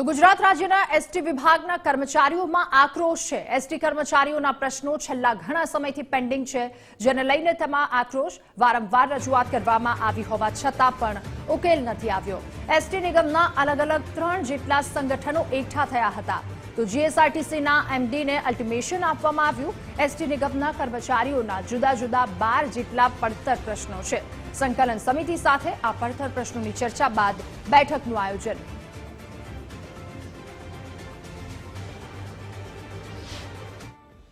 તો ગુજરાત રાજ્યના એસટી વિભાગના કર્મચારીઓમાં આક્રોશ છે. એસટી કર્મચારીઓના પ્રશ્નો છેલ્લા ઘણા સમયથી પેન્ડિંગ છે, જેને લઈને તેમાં આક્રોશ વારંવાર રજૂઆત કરવામાં આવી હોવા છતાં પણ ઉકેલ નથી આવ્યો. એસટી નિગમના અલગ અલગ ત્રણ જેટલા સંગઠનો એકઠા થયા હતા. તો જીએસઆરટીસીના એમડીને અલ્ટિમેશન આપવામાં આવ્યું. એસટી નિગમના કર્મચારીઓના જુદા જુદા બાર જેટલા પડતર પ્રશ્નો છે. સંકલન સમિતિ સાથે આ પડતર પ્રશ્નોની ચર્ચા બાદ બેઠકનું આયોજન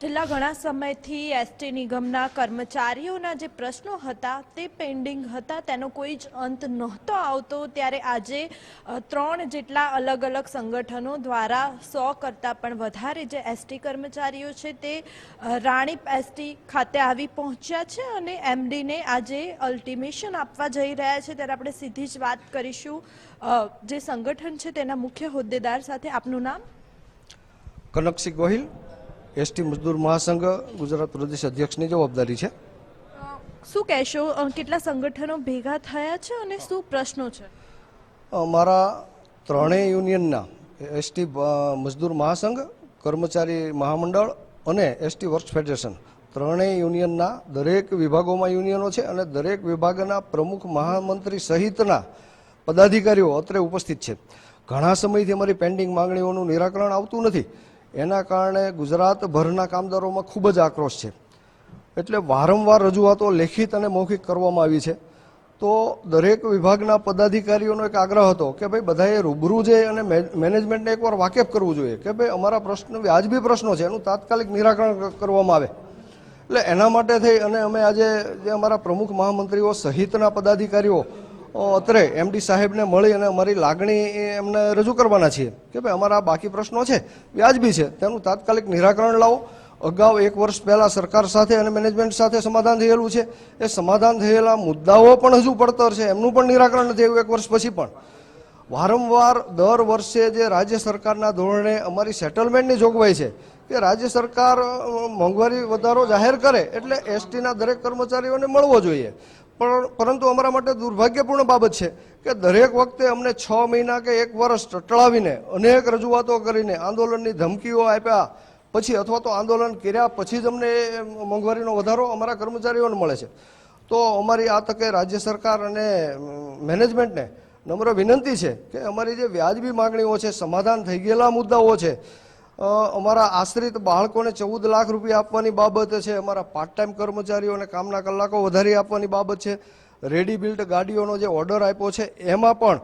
છેલ્લા ઘણા સમયથી એસટી નિગમના કર્મચારીઓના જે પ્રશ્નો હતા તે પેન્ડિંગ હતા. તેનો કોઈ જ અંત નહોતો આવતો. ત્યારે આજે ત્રણ જેટલા અલગ અલગ સંગઠનો દ્વારા સો કરતાં પણ વધારે જે એસટી કર્મચારીઓ છે તે રાણીપ એસટી ખાતે આવી પહોંચ્યા છે અને એમડીને આજે અલ્ટિમેશન આપવા જઈ રહ્યા છે. ત્યારે આપણે સીધી જ વાત કરીશું. જે સંગઠન છે તેના મુખ્ય હોદ્દેદાર સાથે. આપનું નામ? કનકસિંહ ગોહિલ. એસટી મજદૂર મહાસંઘ ગુજરાત પ્રદેશ અધ્યક્ષની જવાબદારી છે. શું કહેશો કેટલા સંગઠનો ભેગા થયા છે અને શું પ્રશ્નો છે? અમારા ત્રણેય યુનિયનના એસટી મજદૂર મહાસંઘ કર્મચારી મહામંડળ અને એસટી વર્ક્સ ફેડરેશન ત્રણેય યુનિયનના દરેક વિભાગોમાં યુનિયનો છે અને દરેક વિભાગના પ્રમુખ મહામંત્રી સહિતના પદાધિકારીઓ અત્રે ઉપસ્થિત છે. ઘણા સમયથી અમારી પેન્ડિંગ માંગણીઓનું નિરાકરણ આવતું નથી. એના કારણે ગુજરાતભરના કામદારોમાં ખૂબ જ આક્રોશ છે. એટલે વારંવાર રજૂઆતો લેખિત અને મૌખિક કરવામાં આવી છે. તો દરેક વિભાગના પદાધિકારીઓનો એક આગ્રહ હતો કે ભાઈ બધાએ રૂબરૂ જઈ અને મેનેજમેન્ટને એકવાર વાકેફ કરવું જોઈએ, કે ભાઈ અમારા પ્રશ્ન વ્યાજબી પ્રશ્નો છે, એનું તાત્કાલિક નિરાકરણ કરવામાં આવે. એટલે એના માટે થઈ અને અમે આજે જે અમારા પ્રમુખ મહામંત્રીઓ સહિતના પદાધિકારીઓ અત્રે એમડી સાહેબને મળી અને અમારી લાગણી એમને રજૂ કરવાના છીએ કે ભાઈ અમારા બાકી પ્રશ્નો છે, વ્યાજબી છે, તેનું તાત્કાલિક નિરાકરણ લાવો. અગાઉ એક વર્ષ પહેલાં સરકાર સાથે અને મેનેજમેન્ટ સાથે સમાધાન થયેલું છે. એ સમાધાન થયેલા મુદ્દાઓ પણ હજુ પડતર છે, એમનું પણ નિરાકરણ નથી આવ્યું એક વર્ષ પછી પણ. વારંવાર દર વર્ષે જે રાજ્ય સરકારના ધોરણે અમારી સેટલમેન્ટની જોગવાઈ છે કે રાજ્ય સરકાર મોંઘવારી વધારો જાહેર કરે એટલે એસટીના દરેક કર્મચારીઓને મળવો જોઈએ. પણ પરંતુ અમારા માટે દુર્ભાગ્યપૂર્ણ બાબત છે કે દરેક વખતે અમને છ મહિના કે એક વર્ષ ટળાવીને અનેક રજૂઆતો કરીને આંદોલનની ધમકીઓ આપ્યા. પછી અથવા તો આંદોલન કર્યા પછી જ અમને મોંઘવારીનો વધારો અમારા કર્મચારીઓને મળે છે. તો અમારી આ તકે રાજ્ય સરકાર અને મેનેજમેન્ટને નમ્ર વિનંતી છે કે અમારી જે વ્યાજબી માગણીઓ છે, સમાધાન થઈ ગયેલા મુદ્દાઓ છે અમારા આશ્રિત બાળકોને ચૌદ લાખ રૂપિયા આપવાની બાબત છે, અમારા પાર્ટ ટાઈમ કર્મચારીઓને કામના કલાકો વધારી આપવાની બાબત છે. રેડી બિલ્ડ ગાડીઓનો જે ઓર્ડર આપ્યો છે, એમાં પણ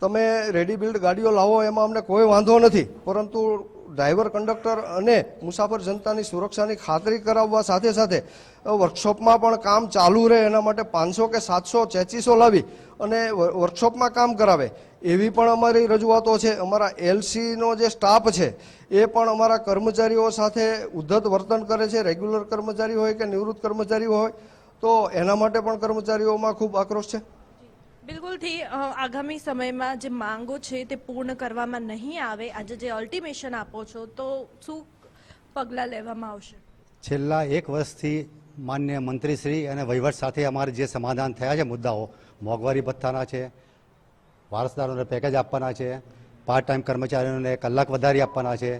તમે રેડી બિલ્ડ ગાડીઓ લાવો, એમાં અમને કોઈ વાંધો નથી. પરંતુ ડ્રાઈવર, કંડક્ટર અને મુસાફર જનતાની સુરક્ષાની ખાતરી કરાવવા સાથે સાથે વર્કશોપમાં પણ કામ ચાલુ રહે એના માટે પાંચસો કે સાતસો ચેચીસો લાવી અને વર્કશોપમાં કામ કરાવે. એવી પણ અમારી રજૂઆતો છે. અમારા એલસીનો જે સ્ટાફ છે, એ પણ અમારા કર્મચારીઓ સાથે ઉદ્ધત વર્તન કરે છે. રેગ્યુલર કર્મચારી હોય કે નિવૃત્ત કર્મચારી હોય, તો એના માટે પણ કર્મચારીઓમાં ખૂબ આક્રોશ છે. બિલકુલથી આગામી સમયમાં જે માંગો છે તે પૂર્ણ કરવામાં નહીં આવે, આજે જે અલ્ટિમેશન આપો છો, તો શું પગલાં લેવામાં આવશે? છેલ્લા એક વર્ષથી માન્ય મંત્રીશ્રી અને વહીવટ સાથે અમારે જે સમાધાન થયા છે મુદ્દાઓ, મોંઘવારી ભથ્થાના છે, વારસદારોને પેકેજ આપવાના છે પાર્ટ ટાઈમ કર્મચારીઓને કલાક વધારી આપવાના છે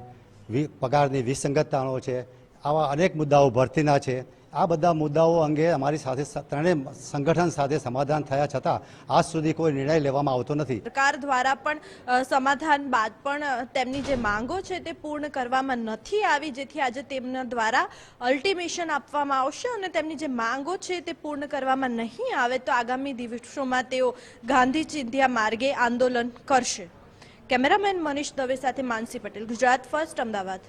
પગારની વિસંગતતાઓ છે, આવા અનેક મુદ્દાઓ ભરતીના છે. આ બધા મુદ્દાઓ અંગે અમારી સાથે ત્રણેય સંગઠન સાથે સમાધાન થયા છતાં આજ સુધી કોઈ નિર્ણય લેવામાં આવતો નથી. સરકાર દ્વારા પણ સમાધાન બાદ પણ તેમની જે માંગો છે તે પૂર્ણ કરવામાં નથી આવી, જેથી આજે તેમના દ્વારા અલ્ટિમેશન આપવામાં આવશે અને તેમની જે માંગો છે તે પૂર્ણ કરવામાં નહીં આવે તો આગામી દિવસોમાં તેઓ ગાંધી ચિંધ્યા માર્ગે આંદોલન કરશે. કેમેરામેન મનીષ દવે સાથે માનસી પટેલ, ગુજરાત ફર્સ્ટ, અમદાવાદ.